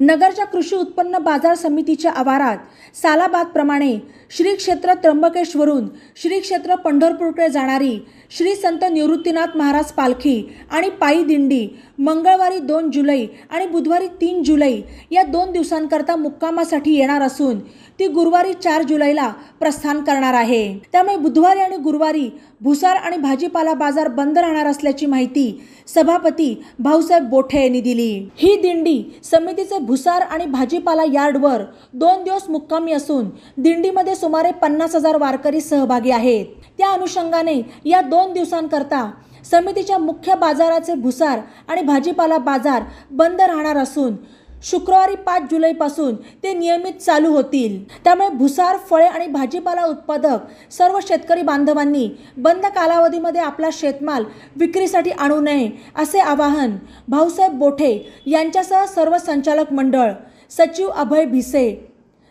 नगरच्या कृषी उत्पन्न बाजार समितीच्या आवारात सालाबादप्रमाणे श्री क्षेत्र त्र्यंबकेश्वरून श्री क्षेत्र पंढरपूरकडे जाणारी श्री संत निवृत्तीनाथ महाराज पालखी आणि पायी दिंडी मंगळवारी दोन जुलै आणि बुधवारी तीन जुलै या दोन दिवसांकरता मुक्कामासाठी येणार असून ती गुरुवारी चार जुलैला प्रस्थान करणार आहे. त्यामुळे बुधवारी आणि गुरुवारी भुसार आणि भाजीपाला बाजार बंद राहणार असल्याची माहिती सभापती भाऊसाहेब बोठे यांनी दिली. ही दिंडी समितीचे भुसार आणि भाजीपाला यार्डवर दोन दिवस मुक्कामी असून दिंडीमध्ये सुमारे पन्नास हजार वारकरी सहभागी आहेत. त्या अनुषंगाने या दोन दिवसांकरता समितीच्या मुख्य बाजाराचे भुसार आणि भाजीपाला बाजार बंद राहणार असून शुक्रवारी पाच जुलैपासून ते नियमित चालू होतील. त्यामुळे भुसार फळे आणि भाजीपाला उत्पादक सर्व शेतकरी बांधवांनी बंद कालावधीमध्ये आपला शेतमाल विक्रीसाठी आणू नये असे आवाहन भाऊसाहेब बोठे यांच्यासह सर्व संचालक मंडळ सचिव अभय भिसे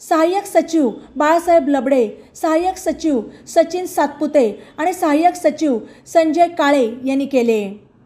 सहाय्यक सचिव बाळासाहेब लबडे सहाय्यक सचिव सचिन सातपुते आणि सहाय्यक सचिव संजय काळे यांनी केले.